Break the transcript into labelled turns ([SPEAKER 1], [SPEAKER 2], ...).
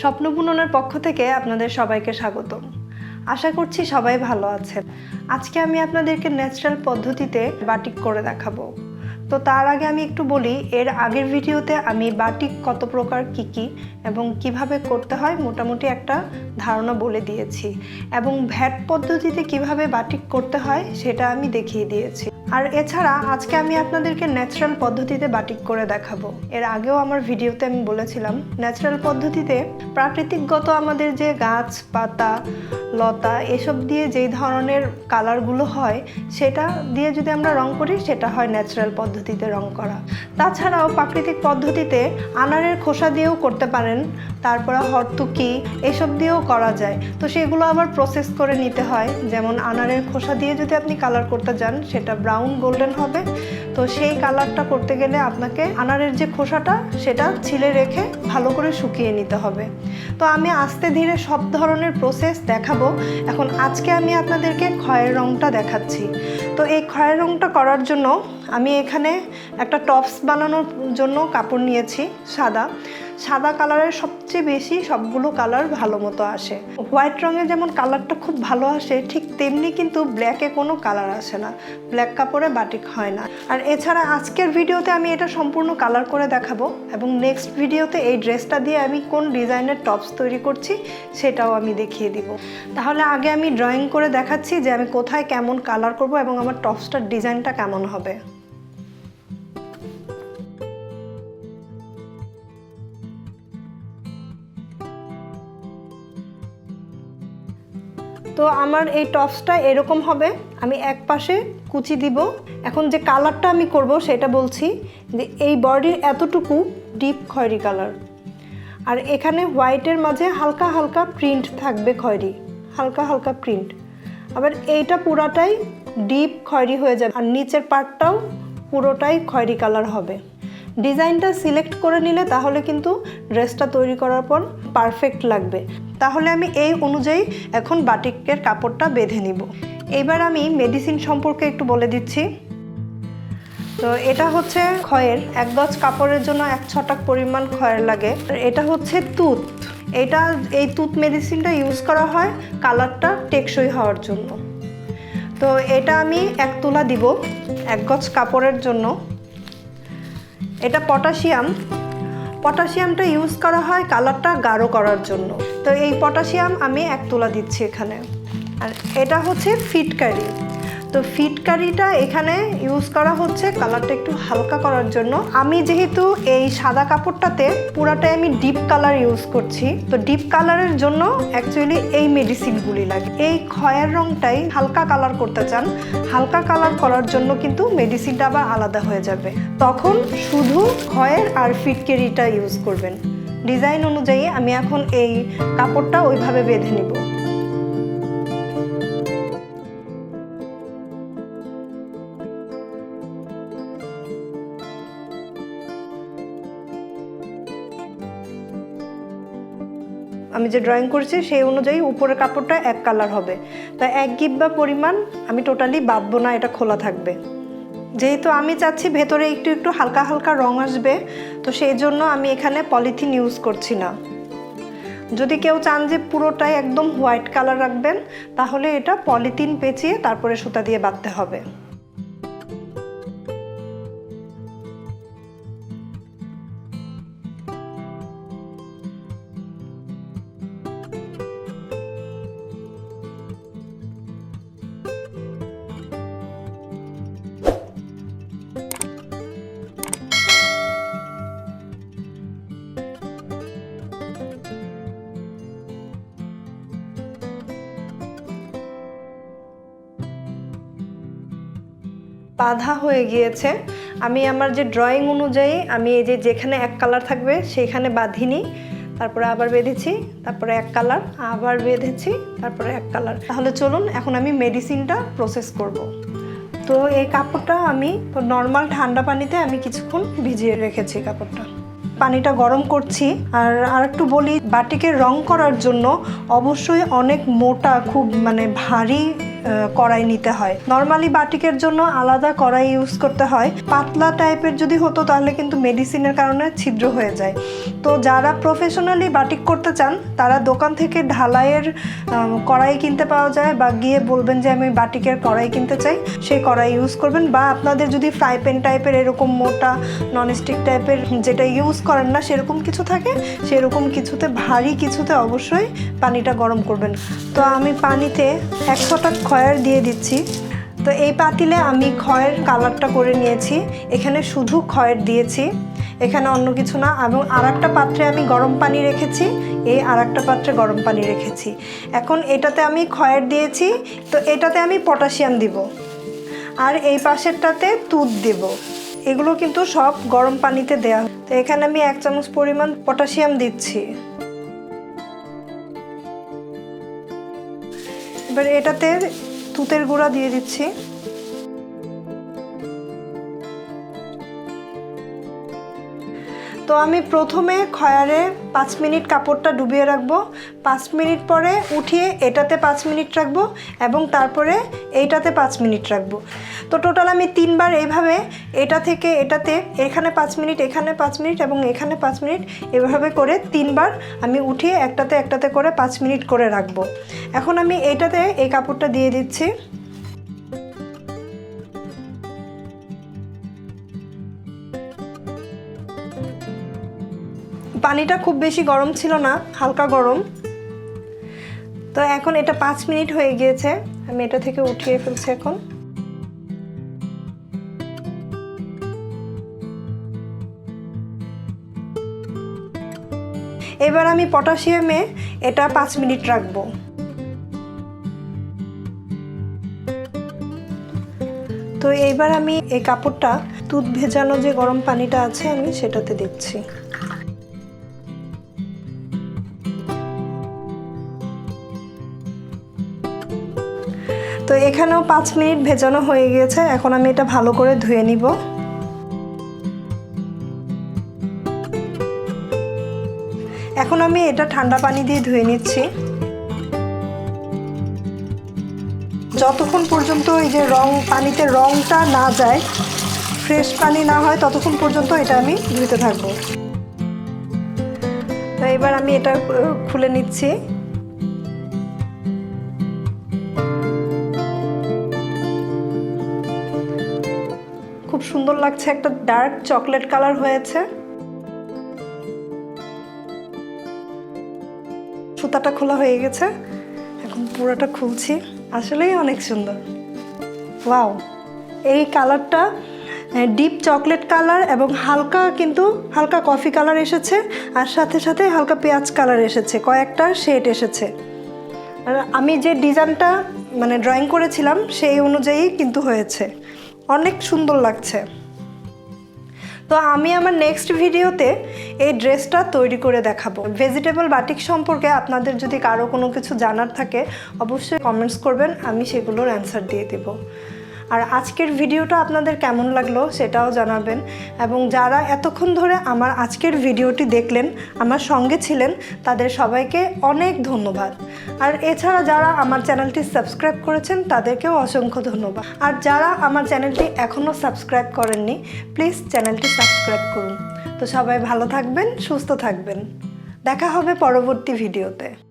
[SPEAKER 1] স্বপ্ন বুননের পক্ষ থেকে আপনাদের সবাইকে স্বাগত আশা করছি সবাই ভালো আছেন। আজকে আমি আপনাদেরকে ন্যাচারাল পদ্ধতিতে বাটিক করে দেখাবো। তো তার আগে আমি একটু বলি, এর আগের ভিডিওতে আমি বাটিক কত প্রকার, কি কি, এবং কীভাবে করতে হয় মোটামুটি একটা ধারণা বলে দিয়েছি। এবং ভ্যাট পদ্ধতিতে কীভাবে বাটিক করতে হয় সেটা আমি দেখিয়ে দিয়েছি। আর এছাড়া আজকে আমি আপনাদেরকে ন্যাচারাল পদ্ধতিতে বাটিক করে দেখাবো। এর আগেও আমার ভিডিওতে আমি বলেছিলাম ন্যাচারাল পদ্ধতিতে প্রাকৃতিকগত আমাদের যে গাছ, পাতা, লতা, এসব দিয়ে যেই ধরনের কালারগুলো হয়, সেটা দিয়ে যদি আমরা রং করি, সেটা হয় ন্যাচারাল পদ্ধতিতে রং করা। তাছাড়াও প্রাকৃতিক পদ্ধতিতে আনারের খোসা দিয়েও করতে পারেন, তারপরে হরতুকি, এসব দিয়েও করা যায়। তো সেগুলো আবার প্রসেস করে নিতে হয়। যেমন আনারের খোসা দিয়ে যদি আপনি কালার করতে যান সেটা ব্রাউন গোল্ডেন হবে। তো সেই কালারটা করতে গেলে আপনাকে আনারের যে খোসাটা, সেটা ছিলে রেখে ভালো করে শুকিয়ে নিতে হবে। তো আমি আস্তে ধীরে সব ধরনের প্রসেস দেখাবো। এখন আজকে আমি আপনাদেরকে খয়ের রংটা দেখাচ্ছি। তো এই খয়ের রংটা করার জন্য আমি এখানে একটা টপস বানানোর জন্য কাপড় নিয়েছি, সাদা। সাদা কালারের সবচেয়ে বেশি সবগুলো কালার ভালো মতো আসে। হোয়াইট রঙের যেমন কালারটা খুব ভালো আসে, ঠিক তেমনি কিন্তু ব্ল্যাকে কোনো কালার আসে না। ব্ল্যাক কাপড়ে বাটিক হয় না। আর এছাড়া আজকের ভিডিওতে আমি এটা সম্পূর্ণ কালার করে দেখাবো এবং নেক্সট ভিডিওতে এই ড্রেসটা দিয়ে আমি কোন ডিজাইনের টপস তৈরি করছি সেটাও আমি দেখিয়ে দিব। তাহলে আগে আমি ড্রয়িং করে দেখাচ্ছি যে আমি কোথায় কেমন কালার করব এবং আমার টপসটার ডিজাইনটা কেমন হবে। তো আমার এই টপসটা এরকম হবে, আমি এক পাশে কুচি দিব। এখন যে কালারটা আমি করব সেটা বলছি যে এই বডির এতটুকু ডিপ খয়েরি কালার। আর এখানে হোয়াইটের মাঝে হালকা হালকা প্রিন্ট থাকবে খয়েরি, হালকা হালকা প্রিন্ট। আবার এইটা পুরাটাই ডিপ খয়েরি হয়ে যাবে, আর নিচের পার্টটাও পুরোটাই খয়েরি কালার হবে। ডিজাইনটা সিলেক্ট করে নিলে তাহলে কিন্তু ড্রেসটা তৈরি করার পর পারফেক্ট লাগবে। তাহলে আমি এই অনুযায়ী এখন বাটিকের কাপড়টা বেঁধে নিব। এবার আমি মেডিসিন সম্পর্কে একটু বলে দিচ্ছি। তো এটা হচ্ছে খয়ের এক গজ কাপড়ের জন্য এক ছটাক পরিমাণ খয়ের লাগে। এটা হচ্ছে তুত। এটা, এই তুত মেডিসিনটা ইউজ করা হয় কালারটা টেকসই হওয়ার জন্য। তো এটা আমি এক তোলা দিব, এক গজ কাপড়ের জন্য। এটা পটাশিয়াম। পটাশিয়ামটা ইউজ করা হয় কালারটা গাঢ় করার জন্য। তো এই পটাশিয়াম আমি এক তোলা দিচ্ছি এখানে। আর এটা হচ্ছে ফিটকারি তো ফিটকারিটা এখানে ইউজ করা হচ্ছে কালারটা একটু হালকা করার জন্য। আমি যেহেতু এই সাদা কাপড়টাতে পুরাটাই আমি ডিপ কালার ইউজ করছি, তো ডিপ কালারের জন্য অ্যাকচুয়ালি এই মেডিসিনগুলি লাগে। এই খয়ের রংটাই হালকা কালার করতে চান, হালকা কালার করার জন্য কিন্তু মেডিসিনটা আবার আলাদা হয়ে যাবে। তখন শুধু খয়ের আর ফিটকেরিটা ইউজ করবেন। ডিজাইন অনুযায়ী আমি এখন এই কাপড়টা ওইভাবে বেঁধে নিব। আমি যে ড্রয়িং করছি সেই অনুযায়ী উপরের কাপড়টা এক কালার হবে। তা এক গিব্বা পরিমাণ আমি টোটালি বাঁধবো না, এটা খোলা থাকবে। যেহেতু আমি চাচ্ছি ভেতরে একটু একটু হালকা হালকা রং আসবে, তো সেই জন্য আমি এখানে পলিথিন ইউজ করছি না। যদি কেউ চান যে পুরোটাই একদম হোয়াইট কালার রাখবেন, তাহলে এটা পলিথিন পেঁচিয়ে তারপরে সুতা দিয়ে বাঁধতে হবে। বাঁধা হয়ে গিয়েছে। আমি আমার যে ড্রয়িং অনুযায়ী আমি এই যে যেখানে এক কালার থাকবে সেইখানে বাঁধিনি। তারপরে আবার বেঁধেছি, তারপরে এক কালার আবার বেঁধেছি, তারপরে এক কালার তাহলে চলুন এখন আমি মেডিসিনটা প্রসেস করব। তো এই কাপড়টা আমি নর্মাল ঠান্ডা পানিতে আমি কিছুক্ষণ ভিজিয়ে রেখেছি কাপড়টা। পানিটা গরম করছি। আর আর একটু বলি বাটিকে রং করার জন্য অবশ্যই অনেক মোটা, খুব মানে ভারী কড়াই নিতে হয়। নর্মালি বাটিকের জন্য আলাদা কড়াই ইউজ করতে হয়। পাতলা টাইপের যদি হতো তাহলে কিন্তু মেডিসিনের কারণে ছিদ্র হয়ে যায়। তো যারা প্রফেশনালি বাটিক করতে চান, তারা দোকান থেকে ঢালাইয়ের কড়াই কিনতে পাওয়া যায় বা গিয়ে বলবেন যে আমি বাটিকের কড়াই কিনতে চাই, সেই কড়াই ইউজ করবেন বা আপনাদের যদি ফ্রাই প্যান টাইপের এরকম মোটা ননস্টিক টাইপের যেটা ইউজ করেন না, সেরকম কিছু থাকে। সেরকম কিছুতে, ভারী কিছুতে অবশ্যই পানিটা গরম করবেন। তো আমি পানিতে এক ছটাক খয়ের দিয়ে দিচ্ছি। তো এই পাতিলে আমি খয়ের কালারটা করে নিয়েছি। এখানে শুধু খয়ের দিয়েছি। এখানে অন্য কিছু না। এবং আর একটা পাত্রে আমি গরম পানি রেখেছি। এই আর একটা পাত্রে গরম পানি রেখেছি। এখন এটাতে আমি খয়ের দিয়েছি। তো এটাতে আমি পটাশিয়াম দিব। আর এই পাশেরটাতে দুধ দেব। এগুলো কিন্তু সব গরম পানিতে দেয়া হয়। তো এখানে আমি এক চামচ পরিমাণ পটাশিয়াম দিচ্ছি। এবার এটাতে তুতের গুঁড়া দিয়ে দিচ্ছি। তো আমি প্রথমে খয়ারে পাঁচ মিনিট কাপড়টা ডুবিয়ে রাখব। পাঁচ মিনিট পরে উঠিয়ে এটাতে পাঁচ মিনিট রাখব এবং তারপরে এইটাতে পাঁচ মিনিট রাখব। তো টোটাল আমি তিনবার এইভাবে এটা থেকে এটাতে এখানে পাঁচ মিনিট, এখানে পাঁচ মিনিট এবং এখানে পাঁচ মিনিট এভাবে করে তিনবার আমি উঠিয়ে একটাতে একটাতে করে পাঁচ মিনিট করে রাখব। এখন আমি এইটাতে এই কাপড়টা দিয়ে দিচ্ছি। পানিটা খুব বেশি গরম ছিল না, হালকা গরম। তো এখন এটা পাঁচ মিনিট হয়ে গিয়েছে, আমি এটা থেকে উঠিয়ে ফেলছি এখন। এবার আমি পটাশিয়ামে এটা পাঁচ মিনিট রাখব। তো এইবার আমি এই কাপড়টা দুধ ভেজানো যে গরম পানিটা আছে আমি সেটাতে দিচ্ছি। তো এখানেও পাঁচ মিনিট ভেজানো হয়ে গিয়েছে, এখন আমি এটা ভালো করে ধুয়ে নিব। এখন আমি এটা ঠান্ডা পানি দিয়ে ধুয়ে নিচ্ছি। যতক্ষণ পর্যন্ত এই যে রং, পানিতে রংটা না যায় ফ্রেশ পানি না হয়, ততক্ষণ পর্যন্ত এটা আমি ধুতে থাকব। তো এবার আমি এটা খুলে নিচ্ছি। খুব সুন্দর লাগছে, একটা ডার্ক চকলেট কালার হয়েছে। সুতাটা খোলা হয়ে গেছে, এখন পুরোটা খুলছি। আসলেই অনেক সুন্দর। ওয়াও, এই কালারটা ডিপ চকলেট কালার এবং হালকা কিন্তু হালকা কফি কালার এসেছে আর সাথে সাথে হালকা পেঁয়াজ কালার এসেছে, কয়েকটা শেড এসেছে। আর আমি যে ডিজাইনটা মানে ড্রয়িং করেছিলাম, সেই অনুযায়ী কিন্তু হয়েছে। অনেক সুন্দর লাগছে। তো আমি আমার নেক্সট ভিডিওতে এই ড্রেসটা তৈরি করে দেখাবো। ভেজিটেবল বাটিক সম্পর্কে আপনাদের যদি কারও কোনো কিছু জানার থাকে, অবশ্যই কমেন্টস করবেন, আমি সেগুলোর অ্যান্সার দিয়ে দেব। আর আজকের ভিডিওটা আপনাদের কেমন লাগল সেটাও জানাবেন। এবং যারা এতক্ষণ ধরে আমার আজকের ভিডিওটি দেখলেন, আমার সঙ্গে ছিলেন, তাদের সবাইকে অনেক ধন্যবাদ। আর এছাড়া যারা আমার চ্যানেলটি সাবস্ক্রাইব করেছেন, তাদেরকেও অসংখ্য ধন্যবাদ। আর যারা আমার চ্যানেলটি এখনও সাবস্ক্রাইব করেননি, প্লিজ চ্যানেলটি সাবস্ক্রাইব করুন। তো সবাই ভালো থাকবেন, সুস্থ থাকবেন। দেখা হবে পরবর্তী ভিডিওতে।